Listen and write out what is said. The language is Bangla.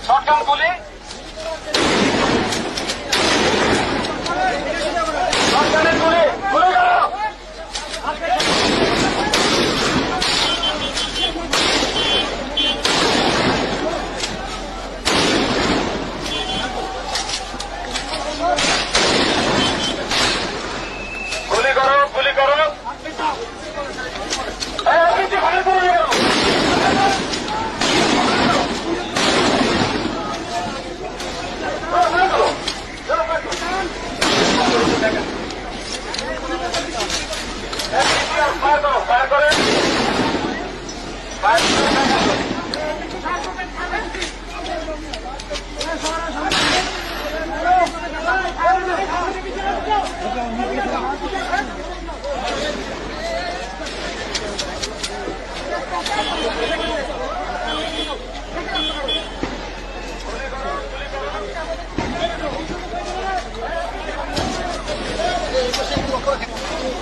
সরকার গুলি হ্যাঁ, পার করো পার করে। Look at